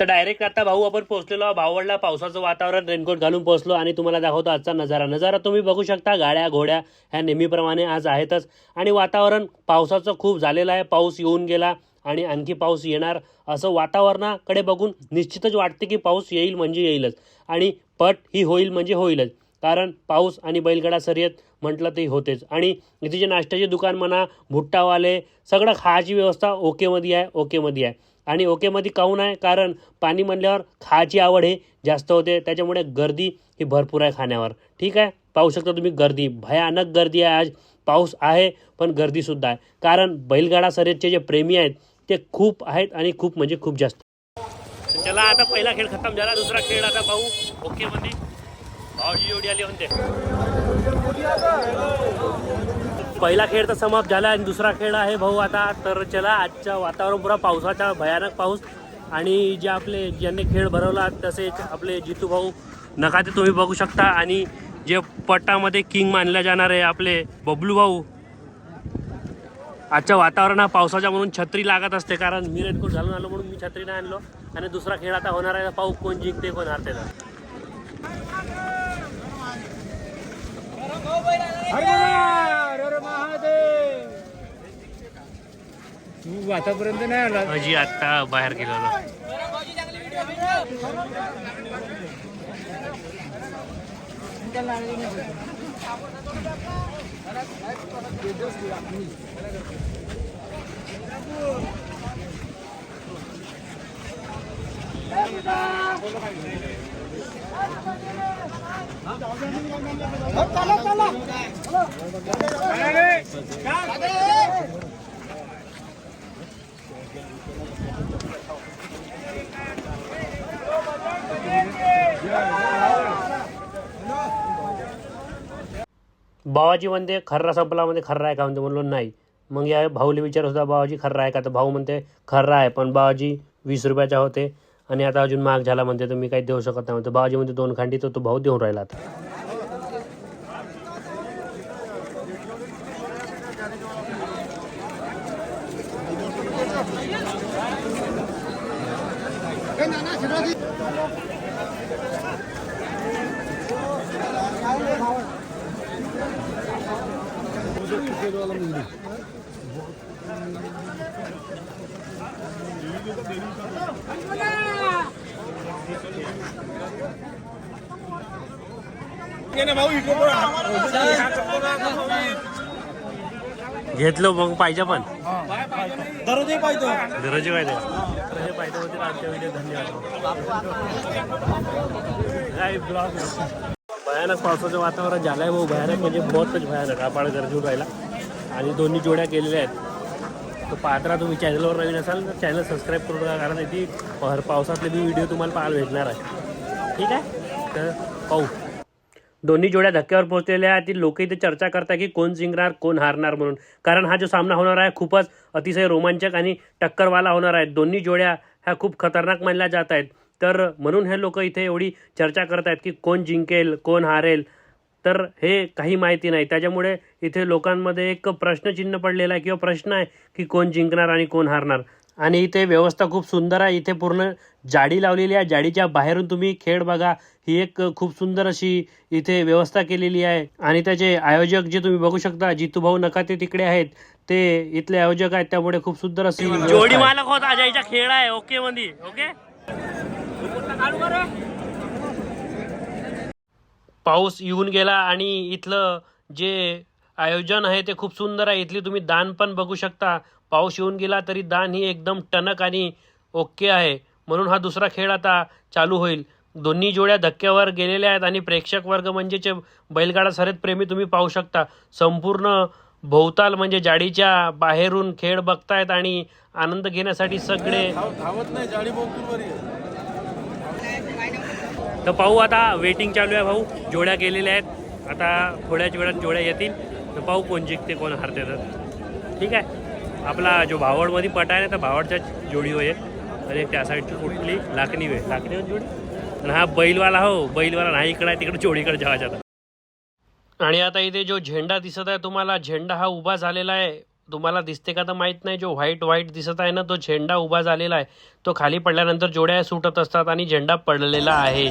तर डायरेक्ट आता भाऊ आपण पोहोचलेलो भावडला पावसाचं वातावरण रेनकोट घालून पोहोचलो आणि तुम्हाला दाखवतो आजचा नजारा. नजारा तुम्ही बघू शकता गाड्या घोड्या ह्या नेहमीप्रमाणे आज आहेतच. आणि वातावरण पावसाचं खूप झालेलं आहे. पाऊस येऊन गेला आणि आणखी पाऊस येणार. असं वातावरणाकडे बघून निश्चितच वाटते की पाऊस येईल म्हणजे येईलच. आणि पट ही होईल म्हणजे होईलच. कारण पाऊस आणि बैलगाडा शर्यत म्हटलं ते होतेच. आणि इथे जे नाश्त्याचे दुकान म्हणा भुट्टावाले सगळं खायची व्यवस्था ओकेमध्ये आहे ओकेमध्ये आहे. आणि ओकेमध्ये काहून आहे? कारण पाणी म्हणल्यावर खायची आवड हे जास्त होते. त्याच्यामुळे गर्दी ही भरपूर आहे खाण्यावर. ठीक आहे? पाहू शकता तुम्ही गर्दी. भयानक गर्दी आहे आज. पाऊस आहे पण गर्दीसुद्धा आहे. कारण बैलगाडा शर्यतचे जे प्रेमी आहेत ते खूप आहेत आणि खूप म्हणजे खूप जास्त. चला आता पहिला खेळ खतम झाला. दुसरा खेळ आता पाहू. ओकेमध्ये. पहिला खेळ तर समाप्त झाला आणि दुसरा खेळ आहे भाऊ आता. तर चला आजच्या वातावरण पुरा पावसाचा भयानक पाऊस आणि जे आपले ज्यांनी खेळ भरवला तसेच आपले जितू भाऊ नका ते तुम्ही बघू शकता आणि जे पट्टामध्ये किंग मानले जाणारे आपले बबलू भाऊ. आजच्या वातावरण हा पावसाच्या म्हणून छत्री लागत असते कारण मी रेनकोट घालून आलो म्हणून मी छत्री नाही आणलो. आणि दुसरा खेळ आता होणार आहे. पाऊस कोण जिंकते कोण हारते. ना आतापर्यंत नाही आला. अजी आता बाहेर गेलेलो. बाबाजी म्हणते खर्रा संपला म्हणते खर्रा आहे का? म्हणते म्हणलो नाही. मग या भाऊले विचार होता बाबाजी खर्रा आहे का? तर भाऊ म्हणते खर्रा आहे. पण बाबाजी वीस रुपयाचा होते आणि आता अजून महाग झाला म्हणते तर मी काही देऊ शकत नाही. म्हणतो बाबाजी म्हणते दोन खांडी तर तो भाऊ देऊन राहिला आता. घेतलं मग पाहिजे पण दररोजही पाहिजे दररोजी पाहिजे दररोजी पाहिजे होते. आजच्या व्हिडिओ धन्यवाद. ब्लॉग भयानक पावसाचं वातावरण झालंय भाऊ. भयानक म्हणजे बहुतच भयानक. आपाळ गरजून राहिला. आणि दोन्ही जोड्या केलेल्या आहेत. तर पात्रा तुम्ही चॅनलवर नवीन असाल तर चॅनल सबस्क्राईब करू नका. कारण ती भर पावसातले बी व्हिडिओ तुम्हाला पाहायला भेटणार आहे. ठीक आहे? तर पाहू. दोन्ही जोड्या धक्क्यावर पोहोचलेल्या आहेत. ती लोक इथे चर्चा करतात की कोण जिंकणार कोण हारणार म्हणून. कारण हा जो सामना होणार आहे खूपच अतिशय रोमांचक आणि टक्करवाला होणार आहे. दोन्ही जोड्या ह्या खूप खतरनाक मानल्या जात आहेत. तर म्हणून हे लोक इथे एवढी चर्चा करत आहेत की कोण जिंकेल कोण हारेल. तर हे काही माहिती नाही. त्याच्यामुळे इथे लोकांमध्ये एक प्रश्नचिन्ह पडलेला आहे किंवा प्रश्न आहे की कोण जिंकणार आणि कोण हारणार. आणि इथे व्यवस्था खूप सुंदर आहे. इथे पूर्ण जाडी लावलेली आहे. जाडीच्या बाहेरून तुम्ही खेळ बघा. ही एक खूप सुंदर अशी इथे व्यवस्था केलेली आहे. आणि त्याचे आयोजक जे तुम्ही बघू शकता जितू भाऊ नका ते तिकडे आहेत. ते इथले आयोजक आहेत. त्यामुळे खूप सुंदर अशी जोडी मालक होत. अजयचा खेळ आहे. ओके मध्ये ओके? पाऊस येऊन गेला आणि इथलं जे आयोजन आहे ते खूप सुंदर आहे. इथली तुम्ही दान पण बघू शकता. पाऊस येऊन गेला तरी दान ही एकदम टणक आणि ओके आहे. म्हणून हा दुसरा खेळ आता चालू होईल. दोन्ही जोड्या धक्क्यावर गेलेल्या आहेत आणि प्रेक्षक वर्ग म्हणजेच बैलगाडा शर्यत प्रेमी तुम्ही पाहू शकता. संपूर्ण भोवताल म्हणजे जाडीच्या बाहेरून खेळ बघतायत आणि आनंद घेण्यासाठी सगळे धावत नाही जाडी बहुत बरी तर पाहू आता वेटिंग चालू आहे भाऊ. जोड्या गेलेल्या आहेत. आता थोड्याच वेळात जोड्या येतील. तर पाहू कोण जिंकते कोण हारते तर. ठीक आहे? आपला जो भावडमध्ये पट आहे ना तर भावडच्याच जोडी होईल आणि त्या साईडची कुठली? लाकणी होईल लाकणी जोडी? आणि हा बैलवाला हो. बैलवाला नाही इकडे आहे तिकडे जोडीकडे जेवायचा आता आणि आता इथे जो झेंडा दिसत आहे तुम्हाला झेंडा हा उभा झालेला आहे. तुम्हाला दिसते का तर माहीत नाही. जो व्हाईट व्हाईट दिसत आहे ना तो झेंडा उभा झालेला आहे. तो खाली पडल्यानंतर जोड्या सुटत असतात आणि झेंडा पडलेला आहे.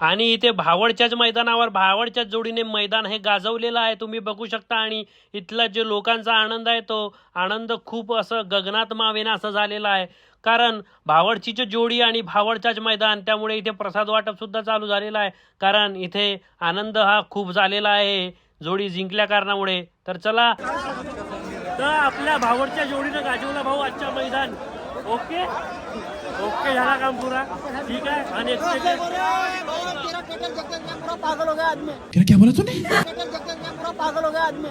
आणि इथे भावडच्याच मैदानावर भावडच्याच जोडीने मैदान हे गाजवलेलं आहे. तुम्ही बघू शकता आणि इथला जे लोकांचा आनंद आहे तो आनंद खूप असं गगनात मावेना असं झालेला आहे. कारण भावडचीची जोडी आणि भावडच्याच मैदान त्यामुळे इथे प्रसाद वाटप सुद्धा चालू झालेला आहे. कारण इथे आनंद हा खूप झालेला आहे. जोडी जिंकल्या कारणामुळे. तर चला. तर आपल्या भावडच्या जोडीनं गाजवला भाऊ आजच्या मैदान. ओके? ओके झाला काम पुरा. ठीक आहे? आणि पागल हो गया आदमी. क्या क्या बोला तूने? पागल हो गया आदमी.